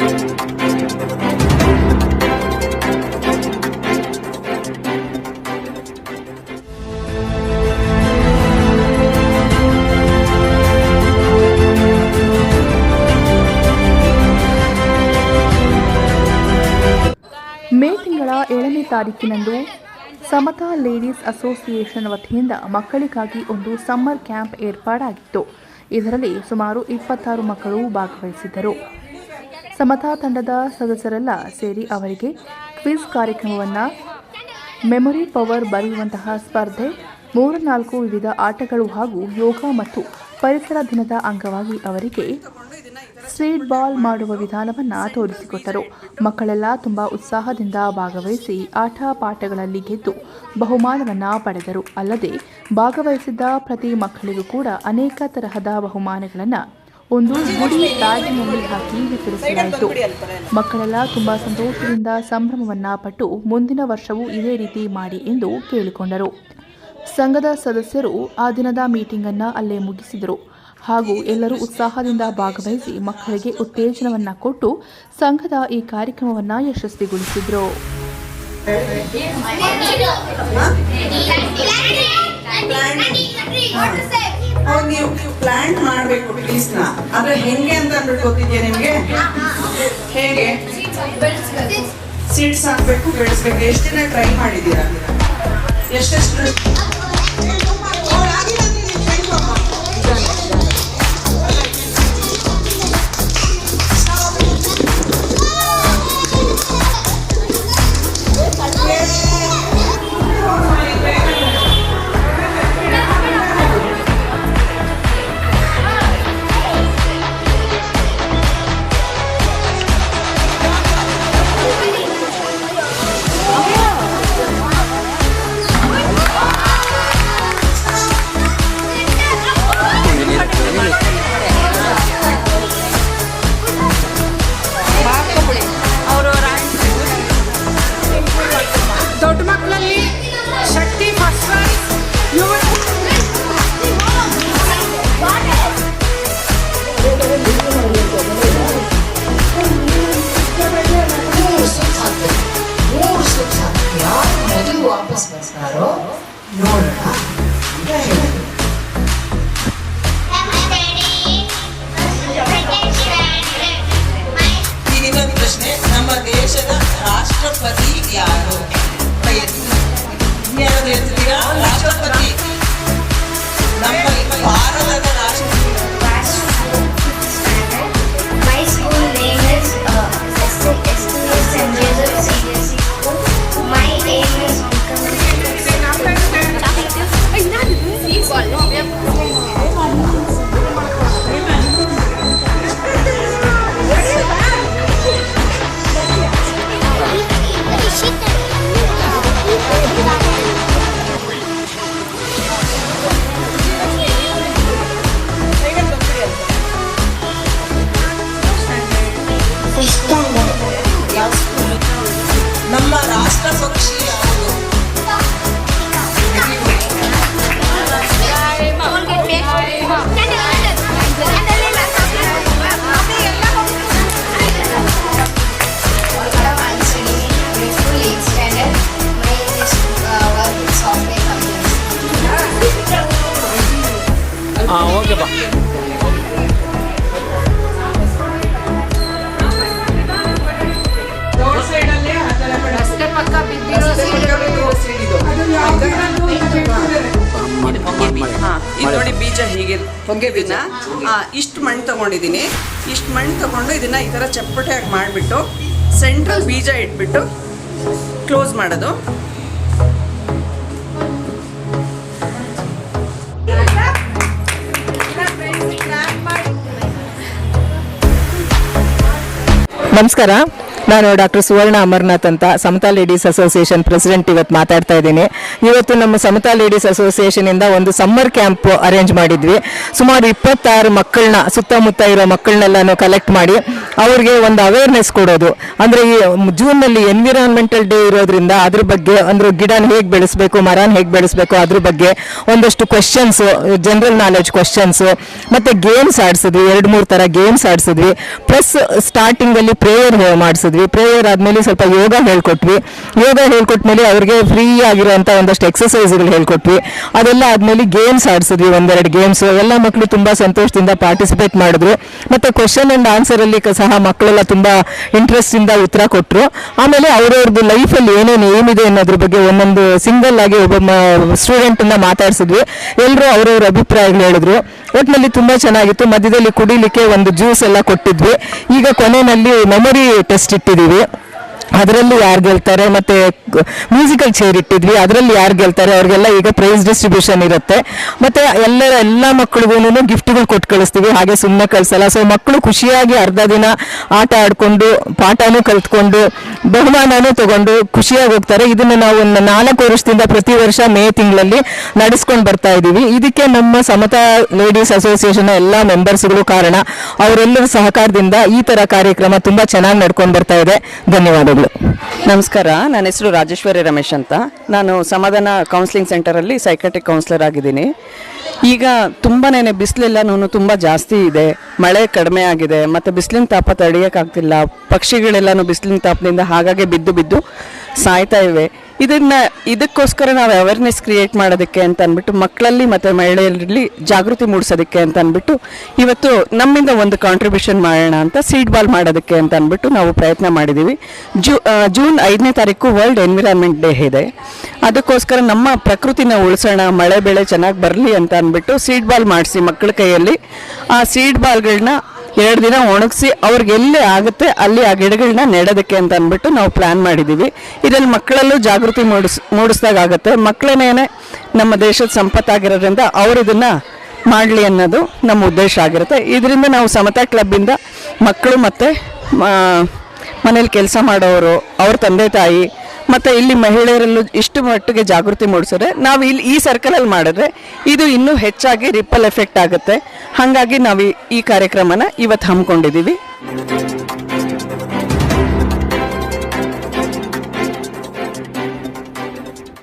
ಮೇ ತಿಂಗಳ ಏಳನೇ ತಾರೀಕಿನಂದು ಸಮತಾ ಲೇಡೀಸ್ ಅಸೋಸಿಯೇಷನ್ ವತಿಯಿಂದ ಮಕ್ಕಳಿಗಾಗಿ ಒಂದು ಸಮ್ಮರ್ ಕ್ಯಾಂಪ್ ಏರ್ಪಾಡಾಗಿತ್ತು. ಇದರಲ್ಲಿ ಸುಮಾರು ಇಪ್ಪತ್ತಾರು ಮಕ್ಕಳು ಭಾಗವಹಿಸಿದ್ದರು. ಸಮತಾ ತಂಡದ ಸದಸ್ಯರೆಲ್ಲ ಸೇರಿ ಅವರಿಗೆ ಕ್ವಿಜ್ ಕಾರ್ಯಕ್ರಮವನ್ನು ಮೆಮೊರಿ ಪವರ್ ಬರೆಯುವಂತಹ ಸ್ಪರ್ಧೆ, ಮೂರ್ನಾಲ್ಕು ವಿವಿಧ ಆಟಗಳು ಹಾಗೂ ಯೋಗ ಮತ್ತು ಪರಿಸರ ದಿನದ ಅಂಗವಾಗಿ ಅವರಿಗೆ ಸ್ಟ್ರೀಟ್ ಬಾಲ್ ಮಾಡುವ ವಿಧಾನವನ್ನು ತೋರಿಸಿಕೊಟ್ಟರು. ಮಕ್ಕಳೆಲ್ಲ ತುಂಬ ಉತ್ಸಾಹದಿಂದ ಭಾಗವಹಿಸಿ ಆಟ ಪಾಠಗಳಲ್ಲಿ ಗೆದ್ದು ಬಹುಮಾನವನ್ನು ಪಡೆದರು. ಅಲ್ಲದೆ ಭಾಗವಹಿಸಿದ್ದ ಪ್ರತಿ ಮಕ್ಕಳಿಗೂ ಕೂಡ ಅನೇಕ ತರಹದ ಬಹುಮಾನಗಳನ್ನು ಒಂದು ಗುಡಿ ಬ್ಯಾಗಿನಲ್ಲಿ ಹಾಕಿ ವಿತರಿಸಲಾಯಿತು. ಮಕ್ಕಳೆಲ್ಲ ತುಂಬಾ ಸಂತೋಷದಿಂದ ಸಂಭ್ರಮವನ್ನ ಪಟ್ಟು ಮುಂದಿನ ವರ್ಷವೂ ಇದೇ ರೀತಿ ಮಾಡಿ ಎಂದು ಕೇಳಿಕೊಂಡರು. ಸಂಘದ ಸದಸ್ಯರು ಆ ದಿನದ ಮೀಟಿಂಗ್ ಅನ್ನ ಅಲ್ಲೇ ಮುಗಿಸಿದರು. ಹಾಗೂ ಎಲ್ಲರೂ ಉತ್ಸಾಹದಿಂದ ಭಾಗವಹಿಸಿ ಮಕ್ಕಳಿಗೆ ಉತ್ತೇಜನವನ್ನ ಕೊಟ್ಟು ಸಂಘದ ಈ ಕಾರ್ಯಕ್ರಮವನ್ನ ಯಶಸ್ವಿಗೊಳಿಸಿದರು. ಮಾಡಬೇಕು ಅದು ನ ಆದ್ರೆ ಹೆಂಗೆ ಅಂತ ಅಂದ್ಬಿಟ್ಟು ಗೊತ್ತಿದ್ಯಾ ನಿಮ್ಗೆ? ಹೇಗೆ? ಸೀಡ್ಸ್ ಹಾಕ್ಬೇಕು ಬೆಳೆಸ್ಬೇಕು. ಎಷ್ಟು ದಿನ ಟ್ರೈ ಮಾಡಿದ್ದೀರಾ? ಎಷ್ಟೆಷ್ಟು? ಬಿದ್ದಿರೋ ಓಕೆಪ್ಪ. ಹಾ, ಇದು ನೋಡಿ ಬೀಜ ಹೀಗೆ ಹೊಗೆ ಬೀಜ. ಇಷ್ಟು ಮಣ್ಣು ತಗೊಂಡಿದ್ದೀನಿ. ಇಷ್ಟು ಮಣ್ಣು ತಗೊಂಡು ಇದನ್ನ ಈ ಥರ ಚಪ್ಪಟೆಯಾಗಿ ಮಾಡಿಬಿಟ್ಟು ಸೆಂಟ್ರಲ್ ಬೀಜ ಇಟ್ಬಿಟ್ಟು ಕ್ಲೋಸ್ ಮಾಡೋದು. ನಮಸ್ಕಾರ. ನಾನು ಡಾಕ್ಟರ್ ಸುವರ್ಣ ಅಮರ್ನಾಥ್ ಅಂತ, ಸಮತಾ ಲೇಡೀಸ್ ಅಸೋಸಿಯೇಷನ್ ಪ್ರೆಸಿಡೆಂಟ್ ಇವತ್ತು ಮಾತಾಡ್ತಾ ಇದ್ದೀನಿ. ಇವತ್ತು ನಮ್ಮ ಸಮತಾ ಲೇಡೀಸ್ ಅಸೋಸಿಯೇಷನ್ ಇಂದ ಒಂದು ಸಮ್ಮರ್ ಕ್ಯಾಂಪ್ ಅರೇಂಜ್ ಮಾಡಿದ್ವಿ. ಸುಮಾರು ಇಪ್ಪತ್ತಾರು ಮಕ್ಕಳನ್ನ ಸುತ್ತಮುತ್ತ ಇರೋ ಮಕ್ಕಳನ್ನೆಲ್ಲ ಕಲೆಕ್ಟ್ ಮಾಡಿ ಅವ್ರಿಗೆ ಒಂದು ಅವೇರ್ನೆಸ್ ಕೊಡೋದು. ಅಂದ್ರೆ ಈ ನಲ್ಲಿ ಎನ್ವಿರಾನ್ಮೆಂಟಲ್ ಡೇ ಇರೋದ್ರಿಂದ ಅದ್ರ ಬಗ್ಗೆ, ಅಂದ್ರೆ ಗಿಡನ ಹೇಗೆ ಬೆಳೆಸಬೇಕು, ಮರನ ಹೇಗೆ ಬೆಳೆಸಬೇಕು, ಅದ್ರ ಬಗ್ಗೆ ಒಂದಷ್ಟು ಕ್ವೆಶನ್ಸ್ ಜನರಲ್ ನಾಲೆಜ್ ಕ್ವೆಶನ್ಸ್ ಮತ್ತೆ ಗೇಮ್ಸ್ ಆಡಿಸಿದ್ವಿ, ಎರಡು, ಮೂರು ತರ ಗೇಮ್ಸ್ ಆಡಿಸಿದ್ವಿ. ಪ್ಲಸ್ ಸ್ಟಾರ್ಟಿಂಗ್ ಅಲ್ಲಿ ಪ್ರೇಯರ್ ಮಾಡಿಸಿದ್ವಿ. ಪ್ರೇಯರ್ ಆದಮೇಲೆ ಸ್ವಲ್ಪ ಯೋಗ ಹೇಳ್ಕೊಟ್ವಿ. ಯೋಗ ಹೇಳ್ಕೊಟ್ಮೇಲೆ ಅವ್ರಿಗೆ ಫ್ರೀ ಆಗಿರೋಂಥ ಒಂದಷ್ಟು ಎಕ್ಸಸೈಸ್ಗಳು ಹೇಳ್ಕೊಟ್ವಿ. ಅದೆಲ್ಲ ಆದಮೇಲೆ ಗೇಮ್ಸ್ ಆಡಿಸಿದ್ವಿ, ಒಂದೆರಡು ಗೇಮ್ಸ್ ಎಲ್ಲ ಮಕ್ಕಳು ತುಂಬಾ ಸಂತೋಷದಿಂದ ಪಾರ್ಟಿಸಿಪೇಟ್ ಮಾಡಿದ್ರು. ಮತ್ತೆ ಕ್ವಶನ್ ಅಂಡ್ ಆನ್ಸರ್ ಅಲ್ಲಿ ಕ- ಸಹ ಮಕ್ಕಳೆಲ್ಲ ತುಂಬಾ ಇಂಟ್ರೆಸ್ಟ್ ಇಂದ ಉತ್ತರ ಕೊಟ್ಟರು ಆಮೇಲೆ ಅವರವ್ರದ್ದು ಲೈಫ್ ಅಲ್ಲಿ ಏನೇನು ಏನಿದೆ ಅನ್ನೋದ್ರ ಬಗ್ಗೆ ಒಂದೊಂದು ಸಿಂಗಲ್ ಆಗಿ ಒಬ್ಬ ಸ್ಟೂಡೆಂಟ್ ಮಾತಾಡಿಸಿದ್ವಿ ಮಾತಾಡ್ಸಿದ್ವಿ. ಎಲ್ಲರೂ ಅವರವ್ರ ಅಭಿಪ್ರಾಯಗಳು ಹೇಳಿದ್ರು. ಒಟ್ಟಿನಲ್ಲಿ ತುಂಬಾ ಚೆನ್ನಾಗಿತ್ತು. ಮಧ್ಯದಲ್ಲಿ ಕುಡಿಲಿಕ್ಕೆ ಒಂದು ಜ್ಯೂಸ್ ಎಲ್ಲ ಕೊಟ್ಟಿದ್ವಿ. ಈಗ ಕೊನೆಯಲ್ಲಿ ಮೆಮೊರಿ ಟೆಸ್ಟ್ ಇಟ್ಟಿದ್ದೀವಿ. ಅದರಲ್ಲಿ ಯಾರು ಗೆಲ್ತಾರೆ ಮತ್ತೆ ಮ್ಯೂಸಿಕಲ್ ಚೇರ್ ಇಟ್ಟಿದ್ವಿ, ಅದರಲ್ಲಿ ಯಾರು ಗೆಲ್ತಾರೆ, ಅವ್ರಿಗೆಲ್ಲ ಈಗ ಪ್ರೈಸ್ ಡಿಸ್ಟ್ರಿಬ್ಯೂಷನ್ ಇರುತ್ತೆ. ಮತ್ತೆ ಎಲ್ಲ ಎಲ್ಲ ಮಕ್ಕಳಿಗೂ ಗಿಫ್ಟ್ಗಳು ಕೊಟ್ಟು ಕಳಿಸ್ತೀವಿ, ಹಾಗೆ ಸುಮ್ಮನೆ ಕಳಿಸಲ್ಲ. ಸೊ ಮಕ್ಕಳು ಖುಷಿಯಾಗಿ ಅರ್ಧ ದಿನ ಆಟ ಆಡಿಕೊಂಡು, ಪಾಠನೂ ಕಲ್ತ್ಕೊಂಡು, ಬಹುಮಾನನೂ ತಗೊಂಡು ಖುಷಿಯಾಗಿ ಹೋಗ್ತಾರೆ. ಇದನ್ನ ನಾವು ನಾಲ್ಕು ವರ್ಷದಿಂದ ಪ್ರತಿ ವರ್ಷ ಮೇ ತಿಂಗಳಲ್ಲಿ ನಡೆಸ್ಕೊಂಡು ಬರ್ತಾ ಇದ್ದೀವಿ ಇದಕ್ಕೆ ನಮ್ಮ ಸಮತಾ ಲೇಡೀಸ್ ಅಸೋಸಿಯೇಷನ್ ಎಲ್ಲ ಮೆಂಬರ್ಸ್ಗಳು ಕಾರಣ. ಅವರೆಲ್ಲರ ಸಹಕಾರದಿಂದ ಈ ತರ ಕಾರ್ಯಕ್ರಮ ತುಂಬಾ ಚೆನ್ನಾಗಿ ನಡ್ಕೊಂಡು ಬರ್ತಾ ಇದೆ. ಧನ್ಯವಾದಗಳು. ನಮಸ್ಕಾರ, ನನ್ನ ಹೆಸರು ರಾಜೇಶ್ವರಿ ರಮೇಶ್ ಅಂತ. ನಾನು ಸಮಾಧಾನ ಕೌನ್ಸಿಲಿಂಗ್ ಸೆಂಟರಲ್ಲಿ ಸೈಕಟಿಕ್ ಕೌನ್ಸಿಲರ್ ಆಗಿದ್ದೀನಿ. ಈಗ ತುಂಬಾನೇ ಬಿಸಿಲೆಲ್ಲನೂ ತುಂಬ ಜಾಸ್ತಿ ಇದೆ. ಮಳೆ ಕಡಿಮೆ ಆಗಿದೆ. ಮತ್ತು ಬಿಸಿಲಿನ ತಾಪ ತಡೆಯೋಕ್ಕಾಗ್ತಿಲ್ಲ ಪಕ್ಷಿಗಳೆಲ್ಲನೂ ಬಿಸಿಲಿನ ತಾಪದಿಂದ ಹಾಗಾಗಿ ಬಿದ್ದು ಬಿದ್ದು ಸಾಯ್ತಾ ಇವೆ. ಇದನ್ನ ಇದಕ್ಕೋಸ್ಕರ ನಾವು ಅವೇರ್ನೆಸ್ ಕ್ರಿಯೇಟ್ ಮಾಡೋದಕ್ಕೆ ಅಂತ ಅಂದ್ಬಿಟ್ಟು ಮಕ್ಕಳಲ್ಲಿ ಮತ್ತು ಮಹಿಳೆಯರಲ್ಲಿ ಜಾಗೃತಿ ಮೂಡಿಸೋದಕ್ಕೆ ಅಂತ ಅಂದ್ಬಿಟ್ಟು ಇವತ್ತು ನಮ್ಮಿಂದ ಒಂದು ಕಾಂಟ್ರಿಬ್ಯೂಷನ್ ಮಾಡೋಣ ಅಂತ ಸೀಡ್ ಬಾಲ್ ಮಾಡೋದಕ್ಕೆ ಅಂತ ಅಂದ್ಬಿಟ್ಟು ನಾವು ಪ್ರಯತ್ನ ಮಾಡಿದ್ದೀವಿ ಜೂನ್ ಐದನೇ ತಾರೀಕು ವರ್ಲ್ಡ್ ಎನ್ವಿರಾನ್ಮೆಂಟ್ ಡೇ ಇದೆ. ಅದಕ್ಕೋಸ್ಕರ ನಮ್ಮ ಪ್ರಕೃತಿನ ಉಳಿಸೋಣ, ಮಳೆ ಬೆಳೆ ಚೆನ್ನಾಗಿ ಬರಲಿ ಅಂತ ಅಂದ್ಬಿಟ್ಟು ಸೀಡ್ ಬಾಲ್ ಮಾಡಿಸಿ ಮಕ್ಕಳ ಕೈಯಲ್ಲಿ. ಆ ಸೀಡ್ ಬಾಲ್ಗಳನ್ನ ಎರಡು ದಿನ ಒಣಗಿಸಿ ಅವ್ರಿಗೆ ಎಲ್ಲಿ ಆಗುತ್ತೆ ಅಲ್ಲಿ ಆ ಗಿಡಗಳನ್ನ ನೆಡೋದಕ್ಕೆ ಅಂತ ಅಂದ್ಬಿಟ್ಟು ನಾವು ಪ್ಲಾನ್ ಮಾಡಿದ್ದೀವಿ ಇದರಲ್ಲಿ ಮಕ್ಕಳಲ್ಲೂ ಜಾಗೃತಿ ಮೂಡಿಸ್ ಆಗುತ್ತೆ. ಮಕ್ಕಳನ್ನೇನೆ ನಮ್ಮ ದೇಶದ ಸಂಪತ್ತಾಗಿರೋದ್ರಿಂದ ಅವ್ರು ಇದನ್ನು ಮಾಡಲಿ ಅನ್ನೋದು ನಮ್ಮ ಉದ್ದೇಶ ಆಗಿರುತ್ತೆ. ಇದರಿಂದ ನಾವು ಸಮತಾ ಕ್ಲಬ್ಬಿಂದ ಮಕ್ಕಳು ಮತ್ತು ಮನೇಲಿ ಕೆಲಸ ಮಾಡೋರು, ಅವ್ರ ತಂದೆ ತಾಯಿ ಮತ್ತು ಇಲ್ಲಿ ಮಹಿಳೆಯರಲ್ಲೂ ಇಷ್ಟು ಮಟ್ಟಿಗೆ ಜಾಗೃತಿ ಮೂಡಿಸಿದ್ರೆ ನಾವು ಇಲ್ಲಿ ಈ ಸರ್ಕಲಲ್ಲಿ ಮಾಡಿದ್ರೆ ಇದು ಇನ್ನೂ ಹೆಚ್ಚಾಗಿ ರಿಪ್ಪಲ್ ಎಫೆಕ್ಟ್ ಆಗುತ್ತೆ. ಹಾಗಾಗಿ ನಾವು ಈ- ಈ ಕಾರ್ಯಕ್ರಮನ ಇವತ್ತು ಹಮ್ಮಿಕೊಂಡಿದ್ದೀವಿ.